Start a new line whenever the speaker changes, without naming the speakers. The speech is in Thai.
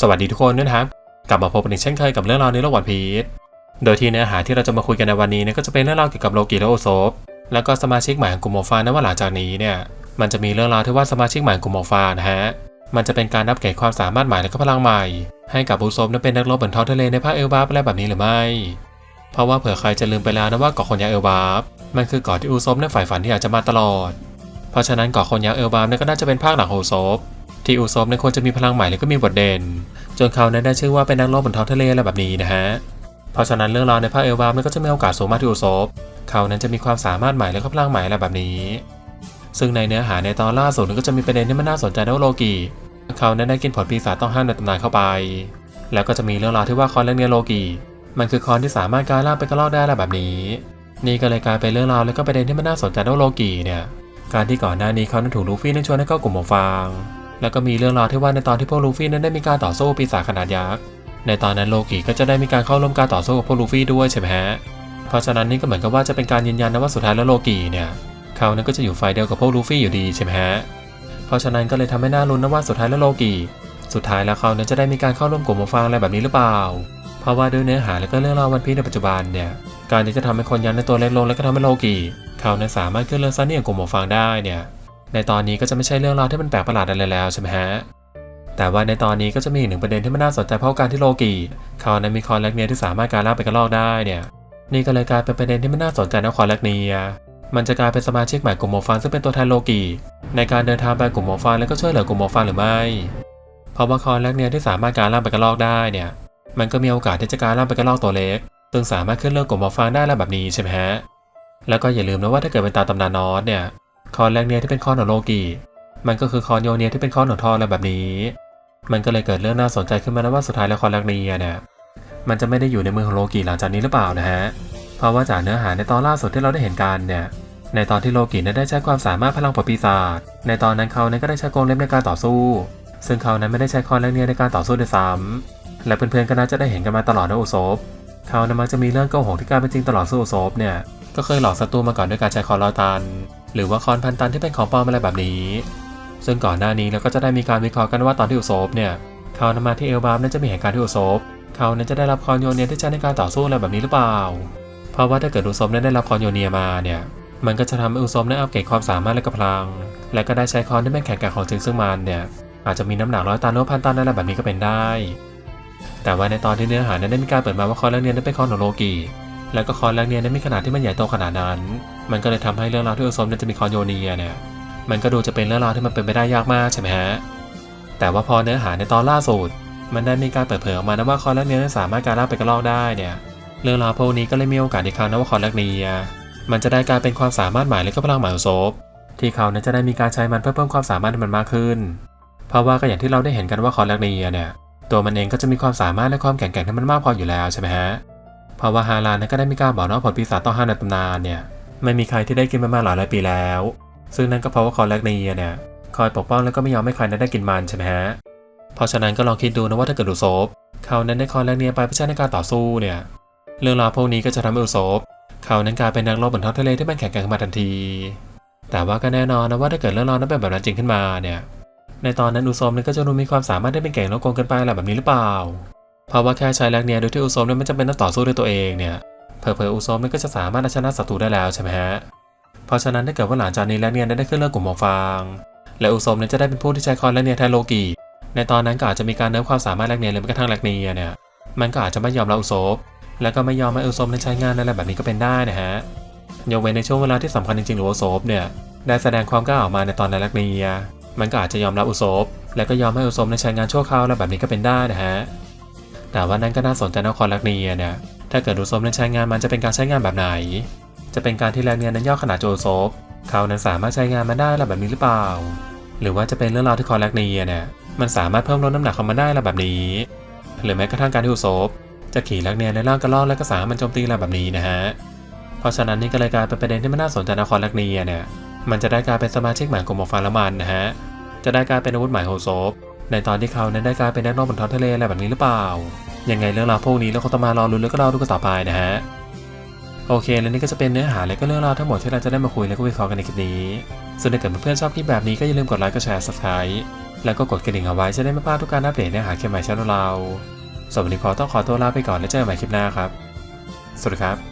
สวัสดีทุกคนด้วยนะครับ กลับมาพบกันอีกเช่นเคยกับเรื่องราวในโลกวันพีชโดยที่เนื้อหาที่เราจะมาคุยกันในวันนี้เนี่ยก็จะเป็นเรื่องราวเกี่ยวกับโลกิและโอโซฟแล้วก็สมาชิกใหม่ของกลุ่มหมฟานะว่าหลังจากนี้เนี่ยมันจะมีเรื่องราวที่ว่าสมาชิกใหม่ของกลุ่มหมฟานะฮะมันจะเป็นการนับเกรดความสามารถใหม่และก็พลังใหม่ ให้กับโอโซฟนั้นเป็นนักรบบนท้องทะเลในภาคเอลบาฟอะไรแบบนี้หรือไม่ เพราะว่าเผื่อใครจะลืมไปแล้วนะว่าเกาะคนยักษ์เอลบาฟมันคือเกาะที่อูซบนั้นฝ่ายฝันที่อยากจะมาตลอด เพราะฉะนั้นเกาะคนยักษ์เอลบาฟเนี่ยก็น่าจะเป็นภาคหลังของอูซบ ที่อูซบเนี่ยควรจะมีพลังใหม่และก็มีบทเด่น จนเขานั้นได้ชื่อว่าเป็นนักรบบนท้องทะเลอะไรแบบนี้นะฮะ เพราะฉะนั้นเรื่องราวในภาคเอลบาฟเนี่ยก็จะมีโอกาสสูงมากที่อูซบเขานั้นจะมีความสามารถใหม่และก็พลังใหม่อะไรแบบนี้ ซึ่งในเนื้อหาในตอนล่าสุดนั้นก็จะมีประเด็นที่มันน่าสนใจนะโลกิเขานั้นได้กินผลปีศาจต้องห้ามในตำนานเข้าไป แล้วก็จะมีเรื่องราวที่ว่าคอนเล็กเนโลกิมันคือคอนที่สามารถกลายร่างเป็นกระรอกได้อะไรแบบนี้ นี่ก็เลยกลายเป็นเรื่องราวแล้วก็ประเด็นที่มันน่าสนใจนะว่าโลกิเนี่ย การที่ก่อนหน้านี้เขานั้นถูกลูฟี่นั้นชวนให้เข้ากลุ่มหมวกฟาง แล้วก็มีเรื่องราวที่ว่าในตอนที่พวกลูฟี่นั้นได้มีการต่อสู้ปีศาจขนาดยักษ์ ในตอนนั้นโลกิก็จะได้มีการเข้าร่วมการต่อสู้กับพวกลูฟี่ด้วยใช่ไหมฮะ เพราะฉะนั้นนี่ก็เหมือนกับว่าจะเป็นการยืนยันนะว่าสุดท้ายแล้วโลกิเนี่ยเขานั้นก็จะอยู่ฝ่ายเดียวกับพวกลูฟี่อยู่ดีใช่ไหมฮะ เพราะฉะนั้นก็เลยทำให้น่าลุ้นนะว่าสุดท้ายแล้วโลกิสุดท้ายแล้วเขานั้นจะได้มีการเข้าร่วมกลุ่มหมฟางอะไรแบบนี้หรือเปล่า เพราะว่าด้วยเนื้อหาและก็เรื่องราววันพีในปัจจุบันเนี่ยการที่จะทำให้คนยันในตัวเล็กลงและก็ทำให้โลกิเขานั้นสามารถขึ้นเรือซันนี่ของกลุ่มฟางได้เนี่ย ในตอนนี้ก็จะไม่ใช่เรื่องราวที่มันแปลกประหลาดอะไรแล้วใช่ไหมฮะ แต่ว่าในตอนนี้ก็จะมีหนึ่งประเด็นที่มันน่าสนใจเพราะการที่โลกิเขานั้นมีคอนแลกเนียที่สามารถกายร่างเป็นกระรอกได้เนี่ยนี่ก็เลยกลายเป็นประเด็นที่มันน่าสนใจนะคอนแลกเนียมันจะกลายเป็นสมาชิกใหม่กลุ่มหมฟางซึ่งเป็นตัวแทนโลกิในการเดินทางไปกลุ่มหมฟางแล้วก็ช่วยเหลือกลุ่มหมฟางหรือไม่ เพราะว่าคอนแลกเนียที่สามารถกายร่างเป็นกระรอกได้เนี่ยมันก็มีโอกาสที่จะกายร่างเป็นกระรอกตัวเล็กซึ่งสามารถขึ้นเรือกลุ่มหมฟางได้แล้วแบบนี้ใช่ไหมฮะแล้วก็อย่าลืมนะว่าถ้าเกิดเป็นตาตำนานนอสเนี่ย คอนแลกเนียที่เป็นคอนของโลกิมันก็คือคอนโยเนียที่เป็นคอนของทออะไรแบบนี้ มันก็เลยเกิดเรื่องน่าสนใจขึ้นมานะว่าสุดท้ายแล้วคอนแลกเนียเนี่ยมันจะไม่ได้อยู่ในมือของโลกิหลังจากนี้หรือเปล่านะฮะ เพราะว่าจากเนื้อหาในตอนล่าสุดที่เราได้เห็นกันเนี่ย ในตอนที่โลกินั้นได้ใช้ความสามารถพลังผลปีศาจ ในตอนนั้นเขานั้นก็ได้ใช้กรงเล็บในการต่อสู้ ซึ่งเขานั้นไม่ได้ใช้คอนแลกเนียในการต่อสู้ด้วยซ้ำและเพื่อนๆก็น่าจะได้เห็นกันมาตลอดนะโอโซฟเขานั้นมักจะมีเรื่องโกหกที่กลายเป็นจริงตลอดสู้โอโซฟเนี่ย ก็เคยหลอกศัตรูมาก่อนด้วยการใช้คอนลอยตัน หรือว่าคอนพันตันที่เป็นของปลอมอะไรแบบนี้ ซึ่งก่อนหน้านี้เราก็จะได้มีการวิเคราะห์กันว่าตอนที่อุโซฟเนี่ยเขานำมาที่เอลบาร์นั้นจะมีเหตุการณ์ที่อุโซฟเขานั้นจะได้รับคอนโยเนียที่ใช้ในการต่อสู้อะไรแบบนี้หรือเปล่า เพราะว่าถ้าเกิดอุโซฟนั้นได้รับคอนโยเนียมาเนี่ยมันก็จะทำให้อุโซฟได้อัปเกรดความสามารถและกำลัง และก็ได้ใช้คอนที่เป็นแข็งแกร่งของจริงซึ่งมันเนี่ยอาจจะมีน้ำหนักร้อยตันหรือพันตันอะไรแบบนี้ก็เป็นได้ แต่ว่าในตอนที่เนื้อหานั้นได้มีการเปิดมาว่าคอนแลกเนียนั้นเป็นคอนของโลกิแล้วก็คอนแลกเนียนั้นมีขนาดที่มันใหญ่โตขนาดนั้น มันก็เลยทำให้เรื่องราวที่อุโซฟนั้นจะมีคอนโยเนียเนี่ยมันก็ดูจะเป็นเรื่องราวที่มันเป็นไปได้ยากมากใช่ไหมฮะแต่ว่าพอเนื้อหาในตอนล่าสุดมันได้มีการเปิดเผยออกมานะว่าคอนแลกเนียสามารถกายร่างเป็นกระรอกได้เนี่ยเรื่องราวพวกนี้ก็เลยมีโอกาสอีกครั้งนะว่าคอนแลกเนียมันจะได้กลายเป็นความสามารถใหม่และก็พลังใหม่องโซฟที่เขานั้นจะได้มีการใช้มันเพื่อเพิ่มความสามารถให้มันมากขึ้น เพราะว่าก็อย่างที่เราได้เห็นกันว่าคอนแลกเนียเนี่ยตัวมันเองก็จะมีความสามารถและความแข็งแกร่งที่มันมากพออยู่แล้วใช่ไหมฮะเพราะว่าฮาลานั้นก็ได้มีการบอกนะว่าผลปีศาจต้องห้าตำนานเนี่ย ไม่มีใครที่ได้กินมันมาหลายร้อยปีแล้ว ซึ่งนั่นก็เพราะว่าคอแลกเนียเนี่ยคอยปกป้องแล้วก็ไม่ยอมให้ใครนั้นได้กินมันใช่ไหมฮะ เพราะฉะนั้นก็ลองคิดดูนะว่าถ้าเกิดอุโซฟเขานั้นได้คอแลกเนียไปเพื่อใช้ในการต่อสู้เนี่ย เรื่องราวพวกนี้ก็จะทำให้อุโซฟเขานั้นกลายเป็นนักรบบนท้องทะเลที่มันแข็งแกร่งขึ้นมาทันที แต่ว่าก็แน่นอนนะว่าถ้าเกิดเรื่องราวนั้นเป็นแบบนั้นจริงขึ้นมาเนี่ย ในตอนนั้นอุโซมนั้นก็จะดูมีความสามารถได้เป็นเก่งแล้วโกงกินไปอะไรแบบนี้หรือเปล่า เพราะว่าแค่ใช้แลกเนียโดยที่อุซมนั้นไม่จำเป็นต้องต่อสู้ด้วยตัวเองเนี่ย เผลอๆอุโซมนั้นก็จะสามารถชนะศัตรูได้แล้วใช่ไหมฮะ เพราะฉะนั้นถ้าเกิดว่าหลังจากนี้แลกเนียได้ขึ้นเรื่องกลุ่มหมวกฟาง และอุโซมนั้นจะได้เป็นผู้ที่ใช้คอนแลกเนียแทนโลกิในตอนนั้นก็อาจจะมีการเนิร์ฟความสามารถแลกเนียหรือแม้กระทั่งแลกเนียเนี่ย มันก็อาจจะไม่ยอมรับอุโซฟและก็ไม่ยอมให้อุโซมใช้งานอะไรแบบนี้ก็เป็นได้นะฮะ ยกเว้นในช่วงเวลาที่สำคัญจริงๆหรืออุโซฟเนี่ยได้แสดงความกล้าออกมาในตอนแลกเนีย มันก็อาจจะยอมรับอุโซฟและก็ยอมให้อุโซมใช้งานชั่วคราวอะไรแบบนี้ก็เป็นได้นะฮะแต่ว่านั้นก็น่าสนใจนะคอนแลกเนียเนี่ย ถ้าเกิดอุโซมนั้นใช้งานมันจะเป็นการใช้งานแบบไหน จะเป็นการที่แลกเนียนั้นย่อขนาดโจโซฟเขานั้นสามารถใช้งานมันได้อะแบบนี้หรือเปล่า หรือว่าจะเป็นเรื่องราวที่คอแลกเนียเนี่ยมันสามารถเพิ่มลดน้ำหนักของมันได้อะแบบนี้ หรือแม้กระทั่งการที่อุโซฟจะขี่แลกเนียในร่างกระรอกและก็สามารถมันโจมตีอะไรแบบนี้นะฮะเพราะฉะนั้นนี่ก็เลยกลายเป็นประเด็นที่มันน่าสนใจนคอแลกเนียเนี่ยมันจะได้กลายเป็นสมาชิกใหม่ของมฟางละมันนะฮะจะได้กลายเป็นอาวุธใหม่ของโซฟในตอนที่เขานั้นได้กลายเป็นนักรบบนท้องทะเลอะไรแบบนี้หรือเปล่า ยังไงเรื่องราวพวกนี้เราคงต้องมารอลุ้นแล้วก็รอดูกันต่อไปนะฮะโอเค และนี่ก็จะเป็นเนื้อหาและก็เรื่องราวทั้งหมดที่เราจะได้มาคุยและก็วิเคราะห์กันในคลิปนี้ส่วนถ้าเกิดเพื่อนๆชอบคลิปแบบนี้ก็อย่าลืมกดไลค์กดแชร์ subscribe แล้วก็กดกระดิ่งเอาไว้จะได้ไม่พลาดทุกการอัปเดตเนื้อหาเกมใหม่ช่องเราสำหรับวันนี้ขอต้องขอตัวลาไปก่อนแล้วเจอกันใหม่คลิปหน้าครับ สวัสดีครับ